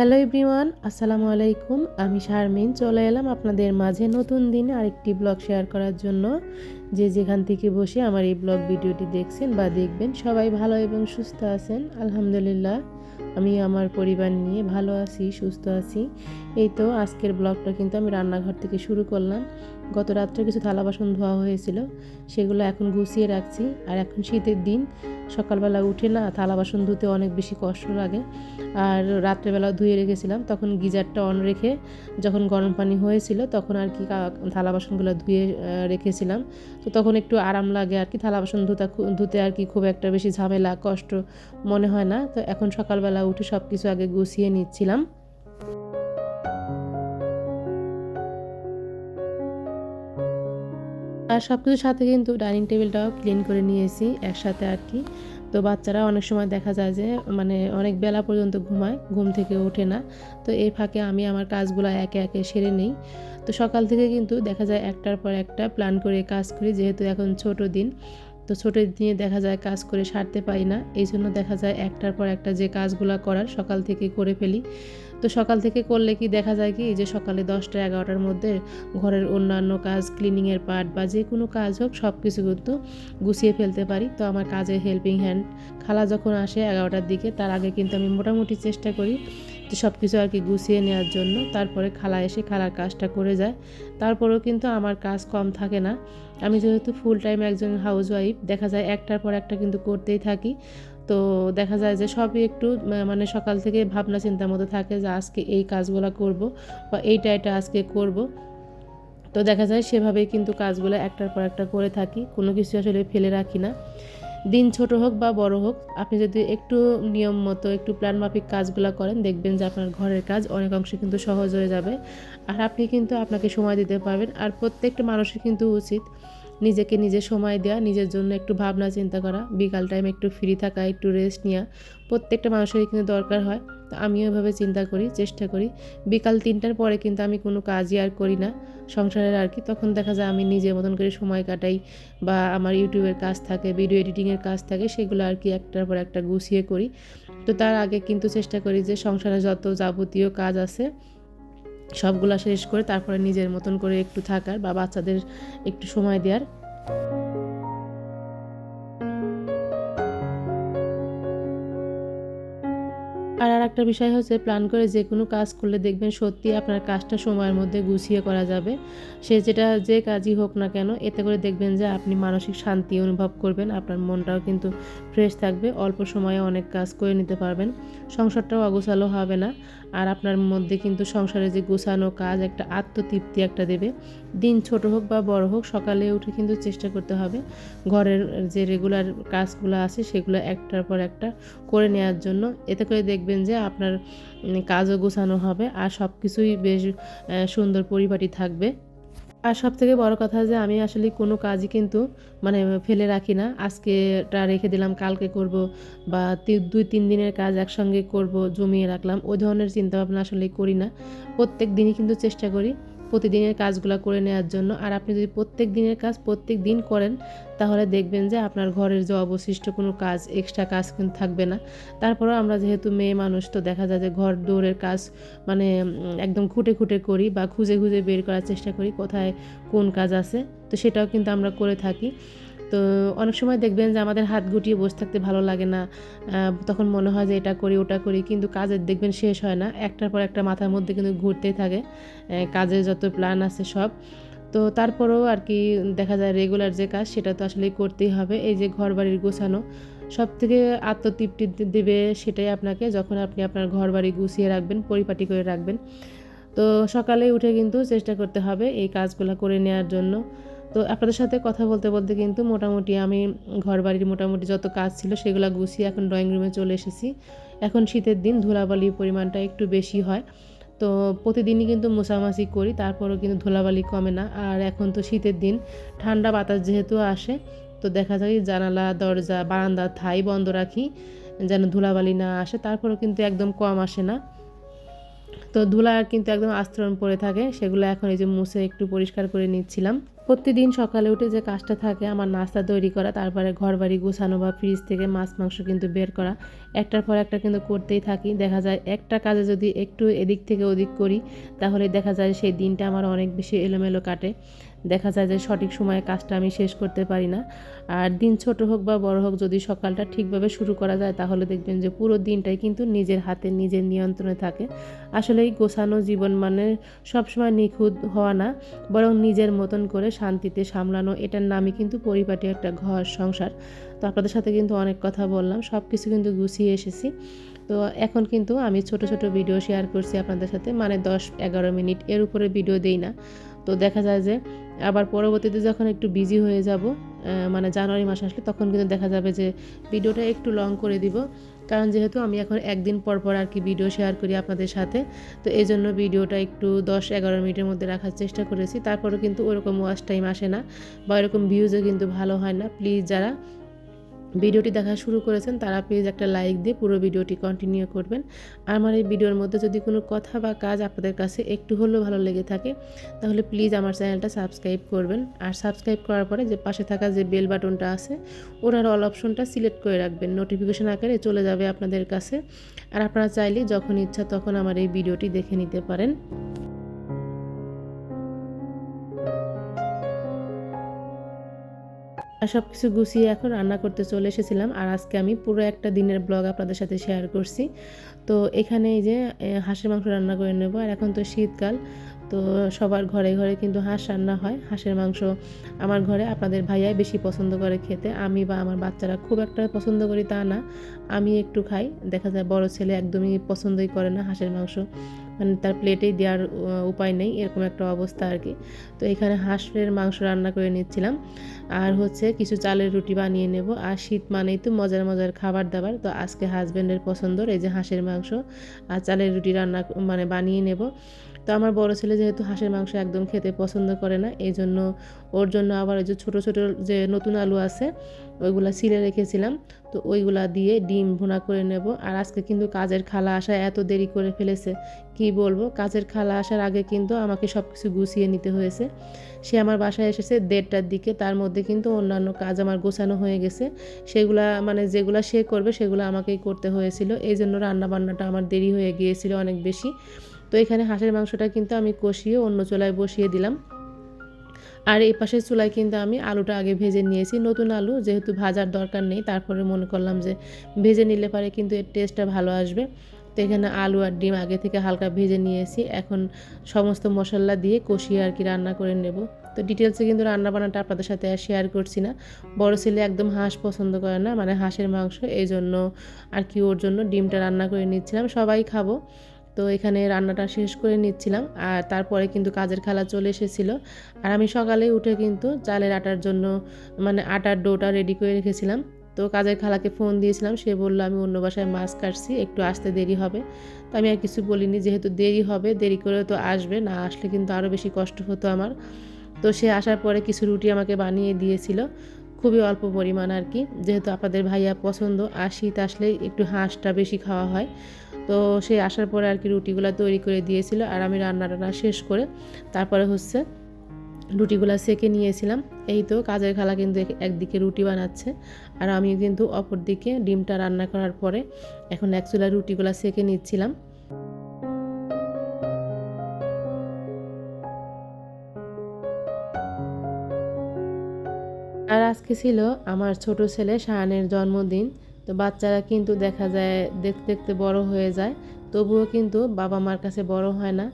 Hello everyone, আসসালামু আলাইকুম। আমি শারমিন, চলে এলাম আপনাদের মাঝে নতুন দিনে আরেকটি ব্লগ শেয়ার করার জন্য। যে যেখান থেকে বসে আমার এই ব্লগ ভিডিওটি দেখছেন বা দেখবেন, সবাই ভালো এবং সুস্থ আছেন, আলহামদুলিল্লাহ। আমি আমার পরিবার নিয়ে ভালো আছি, সুস্থ আছি। এই তো আজকের ব্লগটা কিন্তু আমি রান্নাঘর থেকে শুরু করলাম। গত রাত্রে কিছু থালা বাসন ধোয়া হয়েছিল, সেগুলো এখন গুছিয়ে রাখছি। আর এখন শীতের দিন, সকালবেলা উঠে না থালা বাসন ধুতে অনেক বেশি কষ্ট লাগে। আর রাত্রেবেলা ধুয়ে রেখেছিলাম, তখন গিজারটা অন রেখে যখন গরম পানি হয়েছিল, তখন আর কি থালা বাসনগুলো ধুয়ে রেখেছিলাম। তো তখন একটু আরাম লাগে আর কি, থালা বাসন ধুতে ধুতে আর কি খুব একটা বেশি ঝামেলা, কষ্ট মনে হয় না। তো এখন সকালবেলা উঠে সব কিছু আগে গুছিয়ে নিচ্ছিলাম। আর সব কিছুর সাথে কিন্তু ডাইনিং টেবিলটাও ক্লিন করে নিয়েছি একসাথে আর কি। তো বাচ্চারা অনেক সময় দেখা যায় যে মানে অনেক বেলা পর্যন্ত ঘুমায়, ঘুম থেকে ওঠে না। তো এই ফাঁকে আমি আমার কাজগুলো একে একে সেরে নেই। তো সকাল থেকে কিন্তু দেখা যায় একটার পর একটা প্ল্যান করে কাজ করি, যেহেতু এখন ছোট দিন। তো ছোটো দিনে দেখা যায় কাজ করে সারতে পারি না। এই জন্য দেখা যায় একটার পর একটা যে কাজগুলো করার সকাল থেকে করে ফেলি। তো সকাল থেকে করলে কি দেখা যায় কি যে সকালে দশটা এগারোটার মধ্যে ঘরের অন্যান্য কাজ ক্লিনিংয়ের পার্ট বা যে কোনো কাজ হোক সব কিছু কিন্তু গুছিয়ে ফেলতে পারি। তো আমার কাজে হেল্পিং হ্যান্ড খালা যখন আসে এগারোটার দিকে, তার আগে কিন্তু আমি মোটামুটি চেষ্টা করি সব কিছু আর কি গুছিয়ে নেওয়ার জন্য। তারপরে খালা এসে খালার কাজটা করে যায়। তারপরেও কিন্তু আমার কাজ কম থাকে না। আমি যেহেতু ফুল টাইম একজন হাউস ওয়াইফ দেখা যায় একটার পর একটা কিন্তু করতেই থাকি। তো দেখা যায় যে সবই একটু মানে সকাল থেকে ভাবনা চিন্তার মতো থাকে যে আজকে এই কাজগুলো করব বা এইটা এটা আজকে করব। তো দেখা যায় সেভাবেই কিন্তু কাজগুলো একটার পর একটা করে থাকি। কোনো কিছু আসলে ফেলে রাখি না। দিন ছোট হোক বা বড় হোক, আপনি যদি একটু নিয়ম মতো, একটু প্ল্যান মাফিক কাজগুলো করেন, দেখবেন যে আপনার ঘরের কাজ অনেক অংশে কিন্তু সহজ হয়ে যাবে। আর আপনি কিন্তু আপনাকে সময় দিতে পারবেন। আর প্রত্যেকটা মানুষের কিন্তু উচিত নিজেকে নিজে সময় দেওয়া নিজের জন্য একটু ভাবনা চিন্তা করা, বিকাল টাইমে একটু ফ্রি থাকা, একটু রেস্ট নেওয়া প্রত্যেকটা মানুষেরই কিন্তু দরকার হয়। তো আমিও এভাবে চিন্তা করি, চেষ্টা করি। বিকাল তিনটার পরে কিন্তু আমি কোনো কাজই আর করি না সংসারের আর কি। তখন দেখা যায় আমি নিজের মতন করে সময় কাটাই বা আমার ইউটিউবের কাজ থাকে ভিডিও এডিটিংয়ের কাজ থাকে, সেগুলো আর কি একটার পর একটা গুছিয়ে করি। তো তার আগে কিন্তু চেষ্টা করি যে সংসারে যত যাবতীয় কাজ আছে সবগুলা শেষ করে তারপরে নিজের মতন করে একটু থাকার বা বাচ্চাদের একটু সময় দেওয়ার। আর আর একটা বিষয় হচ্ছে প্ল্যান করে যে কোনো কাজ করলে দেখবেন সত্যি আপনার কাজটা সময়ের মধ্যে গুছিয়ে করা যাবে। সে যেটা যে কাজই হোক না কেন, এতে করে দেখবেন যে আপনি মানসিক শান্তি অনুভব করবেন, আপনার মনটাও কিন্তু ফ্রেশ থাকবে, অল্প সময়ে অনেক কাজ করে নিতে পারবেন, সংসারটাও অগোছালো হবে না। আর আপনার মধ্যে কিন্তু সংসারে যে গোছানো কাজ, একটা আত্মতৃপ্তি একটা দেবে দিন ছোট হোক বা বড় হোক, সকালে উঠে কিন্তু চেষ্টা করতে হবে। ঘরের যে রেগুলার কাজগুলো আছে, সেগুলো একটার পর একটা করে নেওয়ার জন্য। এতে করে দেখবেন যে আপনার কাজও গোছানো হবে আর সব কিছুই বেশ সুন্দর পরিপাটি থাকবে। আর সব থেকে বড় কথা যে আমি আসলে কোনো কাজই কিন্তু মানে ফেলে রাখি না। আজকেটা রেখে দিলাম, কালকে করব বা দুই, তিন দিনের কাজ একসঙ্গে করব, জমিয়ে রাখলাম, ওই ধরনের চিন্তাভাবনা আসলে করি না। প্রত্যেক দিনই কিন্তু চেষ্টা করি। প্রতিদিনের কাজগুলো করে নেওয়ার জন্য। আর আপনি যদি প্রত্যেক দিনের কাজ প্রত্যেক দিন করেন, তাহলে দেখবেন যে আপনার ঘরের যে অবশিষ্ট কোনো কাজ এক্সট্রা কাজ কিন্তু থাকবে না। তারপরেও আমরা যেহেতু মেয়ে মানুষ, তো দেখা যায় যে ঘর দৌড়ের কাজ মানে একদম খুঁটে খুঁটে করি বা খুঁজে খুঁজে বের করার চেষ্টা করি কোথায় কোন কাজ আছে। তো সেটাও কিন্তু আমরা করে থাকি। তো অনেক সময় দেখবেন যে আমাদের হাত গুটিয়ে বসে থাকতে ভালো লাগে না তখন মনে হয় যে এটা করি, ওটা করি, কিন্তু কাজের দেখবেন শেষ হয় না, একটার পর একটা মাথার মধ্যে কিন্তু ঘুরতেই থাকে কাজের যত প্ল্যান আছে সব। তো তারপরেও আর কি দেখা যায় রেগুলার যে কাজ, সেটা তো আসলে করতেই হবে, এই যে ঘর বাড়ির গোছানো সব থেকে আত্মতৃপ্তি দেবে সেটাই আপনাকে যখন আপনি আপনার ঘর বাড়ি গুছিয়ে রাখবেন, পরিপাটি করে রাখবেন। তো সকালে উঠে কিন্তু চেষ্টা করতে হবে এই কাজগুলো করে নেওয়ার জন্য। তো আপনাদের সাথে কথা বলতে বলতে কিন্তু মোটামুটি আমি ঘর বাড়ির মোটামুটি যত কাজ ছিল সেগুলো গুছিয়ে এখন ড্রয়িং রুমে চলে এসেছি। এখন শীতের দিন, ধুলাবালির পরিমাণটা একটু বেশি হয়। তো প্রতিদিনই কিন্তু মোছামাছি করি, তারপরেও কিন্তু ধুলাবালি কমে না। আর এখন তো শীতের দিন, ঠান্ডা বাতাস যেহেতু আসে, তো দেখা যায় জানালা, দরজা, বারান্দা, থাই বন্ধ রাখি যেন ধুলাবালি না আসে, তারপরেও কিন্তু একদম কম আসে না। তো ধুলা কিন্তু একদম আস্তরণ পড়ে থাকে, সেগুলো এখন এই যে মুছে একটু পরিষ্কার করে নিচ্ছিলাম। প্রতিদিন সকালে উঠে যে কাজটা থাকে, আমার নাস্তা তৈরি করা, তারপরে ঘর বাড়ি গোছানো বা ফ্রিজ থেকে মাছ, মাংস কিন্তু বের করা, একটার পর একটা কিন্তু করতেই থাকি। দেখা যায় একটা কাজে যদি একটু এদিক থেকে ওদিক করি, তাহলে দেখা যায় সেই দিনটা আমার অনেক বেশি এলোমেলো কাটে। দেখা যায় যে সঠিক সময়ে কাজটা আমি শেষ করতে পারি না। আর দিন ছোট হোক বা বড় হোক, যদি সকালটা ঠিকভাবে শুরু করা যায়, তাহলে দেখবেন যে পুরো দিনটাই কিন্তু নিজের হাতে, নিজের নিয়ন্ত্রণে থাকে। আসলে এই গোছানো জীবন মানে সবসময় নিখুঁত হওয়া না, বরং নিজের মতন করে শান্তিতে সামলানো। এটার নামই কিন্তু পরিপাটি একটা ঘর, সংসার। তো আপনাদের সাথে কিন্তু অনেক কথা বললাম সব কিছু কিন্তু গুছিয়ে এসেছি। তো এখন কিন্তু আমি ছোট ছোট ভিডিও শেয়ার করছি আপনাদের সাথে মানে দশ, এগারো মিনিট। এর উপরে ভিডিও দেই না। তো দেখা যায় যে আবার পরবর্তীতে যখন একটু বিজি হয়ে যাব মানে জানুয়ারি মাস আসলে তখন কিন্তু দেখা যাবে যে ভিডিওটা একটু লং করে দিব। কারণ যেহেতু আমি এখন একদিন পর পর আর কি ভিডিও শেয়ার করি আপনাদের সাথে, তো এই জন্য ভিডিওটা একটু দশ এগারো মিনিটের মধ্যে রাখার চেষ্টা করেছি। তারপরেও কিন্তু ওরকম ওয়াশ টাইম আসে না বা ওরকম ভিউজও কিন্তু ভালো হয় না। প্লিজ যারা ভিডিওটি দেখা শুরু করেছেন তারা প্লিজ একটা লাইক দিয়ে পুরো ভিডিওটি কন্টিনিউ করবেন। আর আমার এই ভিডিওর মধ্যে যদি কোনো কথা বা কাজ আপনাদের কাছে একটু হলেও ভালো লেগে থাকে, তাহলে প্লিজ আমার চ্যানেলটা সাবস্ক্রাইব করবেন। আর সাবস্ক্রাইব করার পরে যে পাশে থাকা যে বেল বাটনটা আছে, ওনার অল অপশনটা সিলেক্ট করে রাখবেন। নোটিফিকেশন আকারে চলে যাবে আপনাদের কাছে। আর আপনারা চাইলে যখন ইচ্ছা তখন আমার এই ভিডিওটি দেখে নিতে পারেন। আর সব কিছু গুছিয়ে এখন রান্না করতে চলে এসেছিলাম। আর আজকে আমি পুরো একটা দিনের ব্লগ আপনাদের সাথে শেয়ার করছি। তো এখানে এই যে হাঁসের মাংস রান্না করে নেব। আর এখন তো শীতকাল, তো সবার ঘরে ঘরে কিন্তু হাঁস রান্না হয়। হাঁসের মাংস আমার ঘরে আপনাদের ভাইয়াই বেশি পছন্দ করে খেতে। আমি বা আমার বাচ্চারা খুব একটা পছন্দ করি তা না। আমি একটু খাই, দেখা যায় বড় ছেলে একদমই পছন্দই করে না হাঁসের মাংস। মানে তার প্লেটেই দেওয়ার উপায় নেই, এরকম একটা অবস্থা আর কি। তো এখানে হাঁসের মাংস রান্না করে নিচ্ছিলাম। আর হচ্ছে কিছু চালের রুটি বানিয়ে নেব। আর শীত মানেই তো মজার মজার খাবার দাবার। তো আজকে হাজব্যান্ডের পছন্দর এই যে হাঁসের মাংস আর চালের রুটি রান্না মানে বানিয়ে নেব। তো আমার বড় ছেলে যেহেতু হাঁসের মাংস একদম খেতে পছন্দ করে না, এই জন্য ওর জন্য আবার ওই যে ছোটো ছোটো যে নতুন আলু আছে, ওইগুলা ছিলে রেখেছিলাম। তো ওইগুলা দিয়ে ডিম ভুনা করে নেব। আর আজকে কিন্তু কাজের খালা আসা এত দেরি করে ফেলেছে, কি বলব? কাজের খালা আসার আগে কিন্তু আমাকে সব কিছু গুছিয়ে নিতে হয়েছে। সে আমার বাসায় এসেছে দেড়টার দিকে, তার মধ্যে কিন্তু অন্যান্য কাজ আমার গোছানো হয়ে গেছে। সেগুলা মানে যেগুলা সে করবে সেগুলো আমাকেই করতে হয়েছিল। এই জন্য রান্নাবান্নাটা আমার দেরি হয়ে গিয়েছিল অনেক বেশি। তো এখানে হাঁসের মাংসটা কিন্তু আমি কষিয়ে অন্য চুলায় বসিয়ে দিলাম। আর এই পাশের চুলায় কিন্তু আমি আলুটা আগে ভেজে নিয়েছি। নতুন আলু যেহেতু ভাজার দরকার নেই, তারপরে মনে করলাম যে ভেজে নিলে পারে কিন্তু এর টেস্টটা ভালো আসবে। তো এখানে আলু আর ডিম আগে থেকে হালকা ভেজে নিয়েছি। এখন সমস্ত মশলা দিয়ে কষিয়ে আর কি রান্না করে নেব। তো ডিটেলসে কিন্তু রান্না বান্নাটা আপনাদের সাথে আর শেয়ার করছি না। বড় ছেলে একদম হাঁস পছন্দ করে না মানে হাঁসের মাংস, এই জন্য আর কি ওর জন্য ডিমটা রান্না করে নিচ্ছিলাম। সবাই খাব। তো এখানে রান্নাটা শেষ করে নিচ্ছিলাম আর তারপরে কিন্তু কাজের খালা চলে এসেছিল। আর আমি সকালে উঠে কিন্তু চালের আটার জন্য মানে আটার ডোটা রেডি করে রেখেছিলাম। তো কাজের খালাকে ফোন দিয়েছিলাম, সে বলল, আমি অন্য বাসায় মাছ কাটছি, একটু আসতে দেরি হবে। তো আমি আর কিছু বলিনি, যেহেতু দেরি হবে, দেরি করে তো আসবে, না আসলে কিন্তু আরও বেশি কষ্ট হতো আমার। তো সে আসার পরে কিছু রুটি আমাকে বানিয়ে দিয়েছিল, খুবই অল্প পরিমাণ আর কি, যেহেতু আপনাদের ভাইয়া পছন্দ, আর শীত আসলে একটু হাঁসটা বেশি খাওয়া হয়। তো সে আসার পরে আর কি রুটিগুলো তৈরি করে দিয়েছিল আর আমি রান্না টান্না শেষ করে তারপরে হচ্ছে রুটিগুলো সেকে নিয়েছিলাম। এই তো কাজের খালা কিন্তু একদিকে রুটি বানাচ্ছে আর আমি কিন্তু অপর দিকে ডিমটা রান্না করার পরে এখন এক চুলা রুটিগুলো সেকে নিচ্ছিলাম। আর আজকে ছিল আমার ছোট ছেলে শাহানের জন্মদিন। তো বাচ্চারা কিন্তু দেখা যায় দেখতে দেখতে বড় হয়ে যায়। তবুও কিন্তু বাবা মার কাছে বড় হয় না।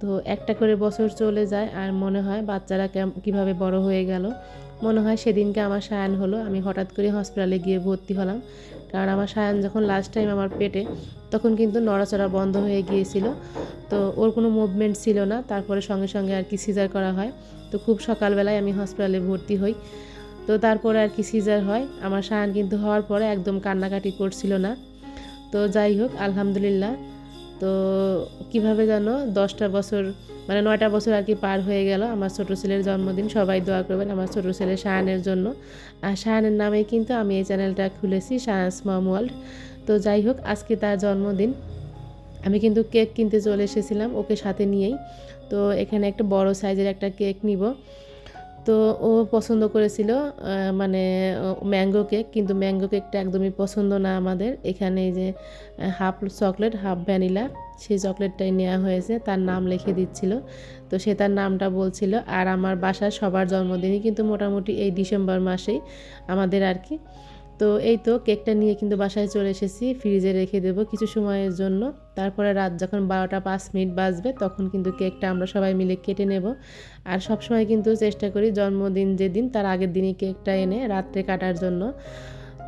তো একটা করে বছর চলে যায় আর মনে হয় বাচ্চারা কীভাবে বড় হয়ে গেল। মনে হয় সেদিনকে আমার সায়ান হলো। আমি হঠাৎ করে হসপিটালে গিয়ে ভর্তি হলাম। কারণ আমার সায়ান যখন লাস্ট টাইম আমার পেটে, তখন কিন্তু নড়াচড়া বন্ধ হয়ে গিয়েছিল। তো ওর কোনো মুভমেন্ট ছিল না। তারপরে সঙ্গে সঙ্গে আর কি সিজার করা হয়। তো খুব সকালবেলায় আমি হসপিটালে ভর্তি হই। তো তারপরে আর কি সিজার হয়। আমার সায়ান কিন্তু হওয়ার পরে একদম কান্নাকাটি করছিল না। তো যাই হোক, আলহামদুলিল্লাহ। তো কীভাবে জানো, দশটা বছর মানে নয়টা বছর আর কি পার হয়ে গেল আমার ছোটো ছেলের জন্মদিন। সবাই দোয়া করবেন আমার ছোটো ছেলে শাহানের জন্য। আর শাহানের নামে কিন্তু আমি এই চ্যানেলটা খুলেছি শাহানস মম ওয়ার্ল্ড তো যাই হোক, আজকে তার জন্মদিন। আমি কিন্তু কেক কিনতে চলে এসেছিলাম, ওকে সাথে নিয়েই। তো এখানে একটা বড় সাইজের একটা কেক নিব। তো ও পছন্দ করেছিল মানে ম্যাঙ্গো কেক কিন্তু ম্যাঙ্গো কেকটা একদমই পছন্দ না আমাদের। এখানে যে হাফ চকলেট হাফ ভ্যানিলা সেই চকলেটটাই নেওয়া হয়েছে। তার নাম লিখে দিচ্ছিল। তো সে তার নামটা বলছিল। আর আমার বাসার সবার জন্মদিনই কিন্তু মোটামুটি এই ডিসেম্বর মাসেই আমাদের আর কি। তো এই তো কেকটা নিয়ে কিন্তু বাসায় চলে এসেছি, ফ্রিজে রেখে দেবো কিছু সময়ের জন্য। তারপরে রাত যখন বারোটা পাঁচ মিনিট বাজবে, তখন কিন্তু কেকটা আমরা সবাই মিলে কেটে নেব। আর সব সময় কিন্তু চেষ্টা করি জন্মদিন যেদিন, তার আগের দিনই কেকটা এনে রাত্রে কাটার জন্য।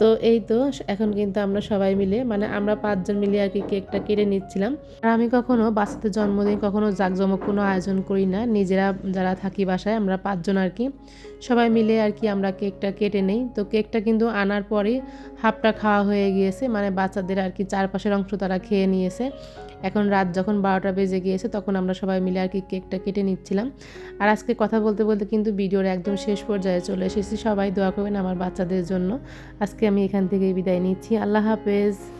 তো এই তো, এখন কিন্তু আমরা সবাই মিলে মানে আমরা পাঁচজন মিলে আর কি কেকটা কেটে নিচ্ছিলাম। আর আমি কখনো বাচ্চাদের জন্মদিন কখনো জাঁকজমক কোনো আয়োজন করি না। নিজেরা যারা থাকি বাসায়, আমরা পাঁচজন আর কি সবাই মিলে আর কি আমরা কেকটা কেটে নেই। তো কেকটা কিন্তু আনার পরে হাফটা খাওয়া হয়ে গিয়েছে মানে বাচ্চাদের আর কি চারপাশের অংশ তারা খেয়ে নিয়েছে। এখন রাত যখন বারোটা বেজে গিয়েছে, তখন আমরা সবাই মিলে আর কি কেকটা কেটে নিচ্ছিলাম। আর আজকে কথা বলতে বলতে কিন্তু ভিডিওর একদম শেষ পর্যায়ে চলে এসেছি। সবাই দোয়া করবেন আমার বাচ্চাদের জন্য। আজকে আমি এখান থেকে বিদায় নিচ্ছি। আল্লাহ হাফেজ।